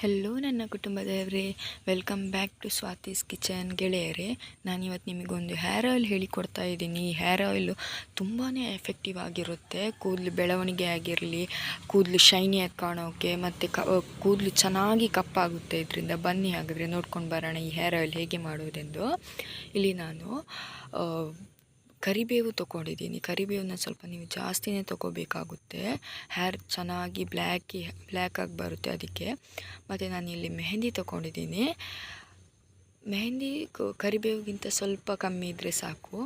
Hello ನನ್ನ ಕುಟುಂಬದವರೇ. Welcome back to Swathi's kitchen ಗೆಳೆಯರೇ. ನಾನಿವತ್ತು ನಿಮಗೊಂದು ಹೇರ್ ಆಯಿಲ್ ಹೇಳಿಕೊಡ್ತಾ ಇದ್ದೀನಿ. ಈ ಹೇರ್ ಆಯಿಲು ತುಂಬಾ ಎಫೆಕ್ಟಿವ್ ಆಗಿರುತ್ತೆ. ಕೂದಲು ಬೆಳವಣಿಗೆ ಆಗಿರಲಿ, ಕೂದಲು ಶೈನಿಯಾಗಿ ಕಾಣೋಕ್ಕೆ ಮತ್ತು ಕ ಕೂದಲು ಚೆನ್ನಾಗಿ ಕಪ್ಪಾಗುತ್ತೆ. ಇದರಿಂದ ಬನ್ನಿ ಹಾಗಾದರೆ ನೋಡ್ಕೊಂಡು ಬರೋಣ ಈ ಹೇರ್ ಆಯಿಲ್ ಹೇಗೆ ಮಾಡೋದೆಂದು. ಇಲ್ಲಿ ನಾನು ಕರಿಬೇವು ತೊಗೊಂಡಿದ್ದೀನಿ. ಕರಿಬೇವನ್ನ ಸ್ವಲ್ಪ ನೀವು ಜಾಸ್ತಿನೇ ತೊಗೋಬೇಕಾಗುತ್ತೆ. ಹೇರ್ ಚೆನ್ನಾಗಿ ಬ್ಲ್ಯಾಕಿ, ಬ್ಲ್ಯಾಕಾಗಿ ಬರುತ್ತೆ ಅದಕ್ಕೆ. ಮತ್ತು ಇಲ್ಲಿ ಮೆಹಂದಿ ತೊಗೊಂಡಿದ್ದೀನಿ. ಮೆಹಂದಿ ಕರಿಬೇವಿಗಿಂತ ಸ್ವಲ್ಪ ಕಮ್ಮಿ ಇದ್ದರೆ ಸಾಕು.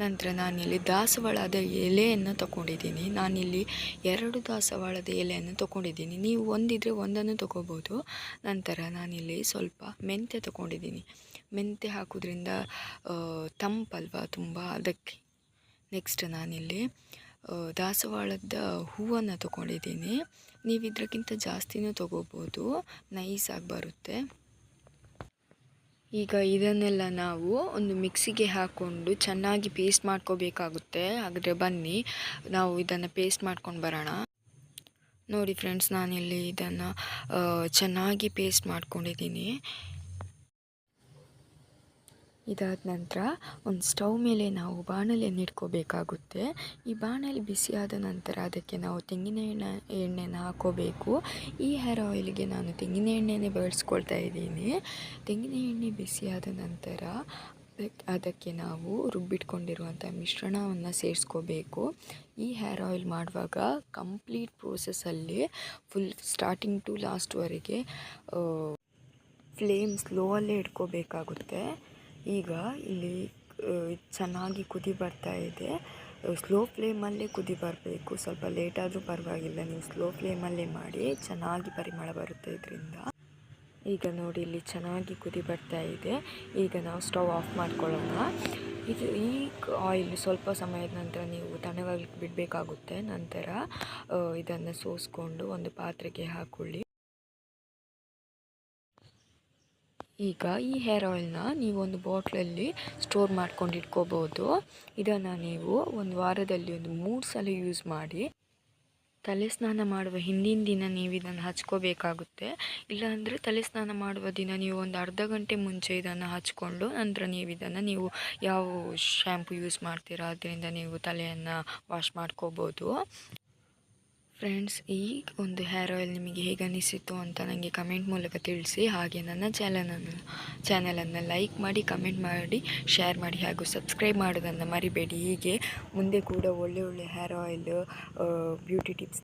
ನಂತರ ನಾನಿಲ್ಲಿ ದಾಸವಾಳದ ಎಲೆಯನ್ನು ತೊಗೊಂಡಿದ್ದೀನಿ. ನಾನಿಲ್ಲಿ ಎರಡು ದಾಸವಾಳದ ಎಲೆಯನ್ನು ತೊಗೊಂಡಿದ್ದೀನಿ. ನೀವು ಒಂದಿದ್ರೆ ಒಂದನ್ನು ತೊಗೋಬೋದು. ನಂತರ ನಾನಿಲ್ಲಿ ಸ್ವಲ್ಪ ಮೆಂತ್ಯ ತೊಗೊಂಡಿದ್ದೀನಿ. ಮೆಂತ್ಯ ಹಾಕೋದ್ರಿಂದ ತಂಪಲ್ವ ತುಂಬ? ಅದಕ್ಕೆ ನೆಕ್ಸ್ಟ್ ನಾನಿಲ್ಲಿ ದಾಸವಾಳದ ಹೂವನ್ನು ತೊಗೊಂಡಿದ್ದೀನಿ. ನೀವು ಇದಕ್ಕಿಂತ ಜಾಸ್ತಿನೂ ತೊಗೋಬೋದು. ನೈಸಾಗಿ ಬರುತ್ತೆ. ಈಗ ಇದನ್ನೆಲ್ಲ ನಾವು ಒಂದು ಮಿಕ್ಸಿಗೆ ಹಾಕ್ಕೊಂಡು ಚೆನ್ನಾಗಿ ಪೇಸ್ಟ್ ಮಾಡ್ಕೋಬೇಕಾಗುತ್ತೆ. ಹಾಗಾದರೆ ಬನ್ನಿ, ನಾವು ಇದನ್ನು ಪೇಸ್ಟ್ ಮಾಡ್ಕೊಂಡು ಬರೋಣ. ನೋಡಿ ಫ್ರೆಂಡ್ಸ್, ನಾನಿಲ್ಲಿ ಇದನ್ನು ಚೆನ್ನಾಗಿ ಪೇಸ್ಟ್ ಮಾಡ್ಕೊಂಡಿದ್ದೀನಿ. ಇದಾದ ನಂತರ ಒಂದು ಸ್ಟವ್ ಮೇಲೆ ನಾವು ಬಾಣಲೆಯನ್ನು ಇಟ್ಕೋಬೇಕಾಗುತ್ತೆ. ಈ ಬಾಣಲೆ ಬಿಸಿಯಾದ ನಂತರ ಅದಕ್ಕೆ ನಾವು ತೆಂಗಿನ ಎಣ್ಣೆ, ಎಣ್ಣೆನ ಹಾಕೋಬೇಕು. ಈ ಹೇರ್ ಆಯಿಲ್ಗೆ ನಾನು ತೆಂಗಿನ ಎಣ್ಣೆನೇ ಬಳಸ್ಕೊಳ್ತಾ ಇದ್ದೀನಿ. ತೆಂಗಿನ ಎಣ್ಣೆ ಬಿಸಿಯಾದ ನಂತರ ಅದಕ್ಕೆ ನಾವು ರುಬ್ಬಿಟ್ಕೊಂಡಿರುವಂಥ ಮಿಶ್ರಣವನ್ನು ಸೇರಿಸ್ಕೋಬೇಕು. ಈ ಹೇರ್ ಆಯಿಲ್ ಮಾಡುವಾಗ ಕಂಪ್ಲೀಟ್ ಪ್ರೋಸೆಸ್ಸಲ್ಲಿ ಫುಲ್ ಸ್ಟಾರ್ಟಿಂಗ್ ಟು ಲಾಸ್ಟ್ವರೆಗೆ ಫ್ಲೇಮ್ ಸ್ಲೋ ಅಲ್ಲೇ ಇಟ್ಕೋಬೇಕಾಗುತ್ತೆ. ಈಗ ಇಲ್ಲಿ ಚೆನ್ನಾಗಿ ಕುದಿ ಬರ್ತಾ ಇದೆ. ಸ್ಲೋ ಫ್ಲೇಮಲ್ಲೇ ಕುದಿ ಬರಬೇಕು. ಸ್ವಲ್ಪ ಲೇಟ್ ಆದರೂ ಪರವಾಗಿಲ್ಲ. ನೀವು ಸ್ಲೋ ಫ್ಲೇಮಲ್ಲೇ ಮಾಡಿ ಚೆನ್ನಾಗಿ ಪರಿಮಳ ಬರುತ್ತೆ ಇದರಿಂದ. ಈಗ ನೋಡಿ, ಇಲ್ಲಿ ಚೆನ್ನಾಗಿ ಕುದಿ ಬರ್ತಾ ಇದೆ. ಈಗ ನಾವು ಸ್ಟವ್ ಆಫ್ ಮಾಡ್ಕೊಳ್ಳೋಣ. ಇದು ಈ ಆಯಿಲ್ ಸ್ವಲ್ಪ ಸಮಯದ ನಂತರ ನೀವು ತಣ್ಣಗಾಗ್ಲಿಕ್ಕೆ ಬಿಡಬೇಕಾಗುತ್ತೆ. ನಂತರ ಇದನ್ನು ಸೋಸ್ಕೊಂಡು ಒಂದು ಪಾತ್ರೆಗೆ ಹಾಕ್ಕೊಳ್ಳಿ ಈಗ ಈ ಹೇರ್ ಆಯಿಲ್ನ ನೀವು ಒಂದು ಬಾಟ್ಲಲ್ಲಿ ಸ್ಟೋರ್ ಮಾಡ್ಕೊಂಡು ಇಟ್ಕೋಬೋದು. ಇದನ್ನು ನೀವು ಒಂದು ವಾರದಲ್ಲಿ ಒಂದು ಮೂರು ಸಲ ಯೂಸ್ ಮಾಡಿ ತಲೆ ಸ್ನಾನ ಮಾಡುವ ಹಿಂದಿನ ದಿನ ನೀವು ಇದನ್ನು ಹಚ್ಕೋಬೇಕಾಗುತ್ತೆ. ಇಲ್ಲಾಂದರೆ ತಲೆ ಸ್ನಾನ ಮಾಡುವ ದಿನ ನೀವು ಒಂದು ಅರ್ಧ ಗಂಟೆ ಮುಂಚೆ ಇದನ್ನು ಹಚ್ಕೊಂಡು ನಂತರ ನೀವು ಇದನ್ನು ನೀವು ಯಾವ ಶ್ಯಾಂಪು ಯೂಸ್ ಮಾಡ್ತೀರಾ, ಅದರಿಂದ ನೀವು ತಲೆಯನ್ನು ವಾಶ್ ಮಾಡ್ಕೋಬೋದು. ಫ್ರೆಂಡ್ಸ್ ಈ ಒಂದು ಹೇರ್ ಆಯಿಲ್ ನಿಮಗೆ ಹೇಗೆ ಅನಿಸಿತು ಅಂತ ನನಗೆ ಕಮೆಂಟ್ ಮೂಲಕ ತಿಳಿಸಿ. ಹಾಗೆ ನನ್ನ ಚಾನಲನ್ನು ಚಾನಲನ್ನು ಲೈಕ್ ಮಾಡಿ, ಕಮೆಂಟ್ ಮಾಡಿ, ಶೇರ್ ಮಾಡಿ ಹಾಗೂ ಸಬ್ಸ್ಕ್ರೈಬ್ ಮಾಡೋದನ್ನು ಮರಿಬೇಡಿ. ಹೀಗೆ ಮುಂದೆ ಕೂಡ ಒಳ್ಳೆ ಒಳ್ಳೆ ಹೇರ್ ಆಯಿಲ್ ಬ್ಯೂಟಿ ಟಿಪ್ಸ್